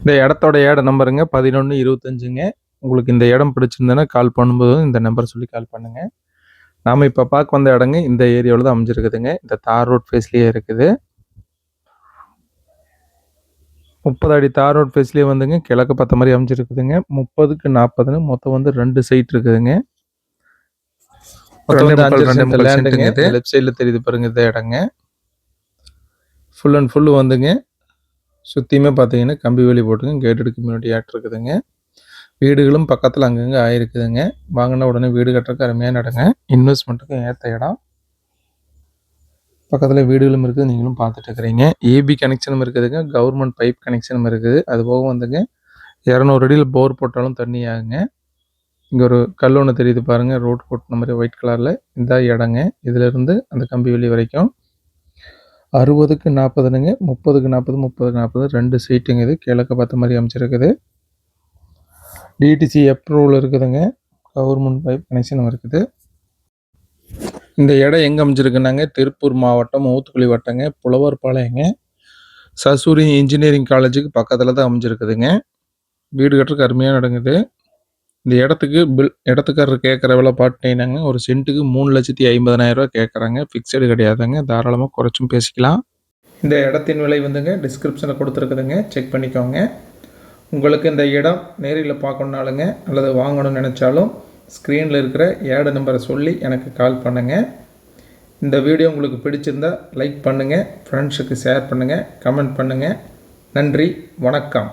இந்த இடத்தோட ஏட நம்பருங்க. பதினொன்று இருபத்தஞ்சுங்க. உங்களுக்கு இந்த இடம் பிடிச்சிருந்ததுன்னா கால் பண்ணும்போது இந்த நம்பர் சொல்லி கால் பண்ணுங்கள் நாம் இப்போ பார்க்க வந்த இடங்க இந்த ஏரியாவில் தான் அமைஞ்சிருக்குதுங்க. இந்த தார் ரோட் ஃபேஸ்லேயே இருக்குது. முப்பது அடி தார் ரோட் ஃபேஸ்லேயே வந்துங்க கிழக்கு பார்த்த மாதிரி அமைஞ்சிருக்குதுங்க. முப்பதுக்கு நாற்பதுன்னு மொத்தம் வந்து ரெண்டு சைட் இருக்குதுங்க. லேண்டுங்க லெஃப்ட் சைடில் தெரியுது பாருங்க இந்த இடங்க. ஃபுல் அண்ட் ஃபுல் வந்துங்க. சுற்றியுமே பார்த்தீங்கன்னா கம்பி வேலி போட்டுங்க கேட்டட் கம்யூனிட்டி ஆக்ட் இருக்குதுங்க. வீடுகளும் பக்கத்தில் அங்கங்கே ஆயிருக்குதுங்க. வாங்கின உடனே வீடு கட்டுறதுக்கு அருமையான இடங்க. இன்வெஸ்ட்மெண்ட்டுக்கும் ஏற்ற இடம். பக்கத்தில் வீடுகளும் இருக்குது. நீங்களும் பார்த்துட்டு இருக்கிறீங்க. ஏபி கனெக்ஷனும் இருக்குதுங்க. கவர்மெண்ட் பைப் கனெக்ஷனும் இருக்குது. அது போக வந்துங்க இரநூறு அடியில் போர் போட்டாலும் தண்ணி ஆகுங்க. இங்கே ஒரு கல் ஒன்று தெரியுது பாருங்கள் ரோட் போட்டுன மாதிரி ஒயிட் கலரில் இந்த இடங்க. இதிலிருந்து அந்த கம்பி வெளி வரைக்கும் அறுபதுக்கு நாற்பதுனுங்க முப்பதுக்கு நாற்பது முப்பதுக்கு நாற்பது ரெண்டு சீட்டுங்க இது. கிழக்க பார்த்த மாதிரி அமைச்சிருக்குது டிடிசி அப்ரூவல் இருக்குதுங்க. கவர்மெண்ட் பைப் கனெக்ஷனும் இருக்குது. இந்த இடம் எங்கே அமைஞ்சிருக்குன்னாங்க திருப்பூர் மாவட்டம் ஊத்துக்குழி வட்டங்க புலவர் பாளையங்க. சசூரி இன்ஜினியரிங் காலேஜுக்கு பக்கத்தில் தான் அமைஞ்சிருக்குதுங்க. வீடு கட்டுறதுக்கு அருமையாக நடங்குது இந்த இடத்துக்கு பில் இடத்துக்காரர் கேட்குற விலை பாட்டினாங்க. ஒரு சென்ட்டுக்கு மூணு லட்சத்தி ஐம்பதனாயிரரூவா கேட்குறாங்க. ஃபிக்ஸடு கிடையாதுங்க. தாராளமாக குறைச்சும் பேசிக்கலாம். இந்த இடத்தின் விலை வந்துங்க டிஸ்கிரிப்ஷனில் கொடுத்துருக்குதுங்க. செக் பண்ணிக்கோங்க. உங்களுக்கு இந்த இடம் நேரில் பார்க்கணுனாலுங்க அல்லது வாங்கணும்னு நினச்சாலும் ஸ்க்ரீனில் இருக்கிற ஏடு நம்பரை சொல்லி எனக்கு கால் பண்ணுங்கள் இந்த வீடியோ உங்களுக்கு பிடிச்சிருந்தா லைக் பண்ணுங்கள் ஃப்ரெண்ட்ஸுக்கு ஷேர் பண்ணுங்கள் கமெண்ட் பண்ணுங்கள் நன்றி. வணக்கம்.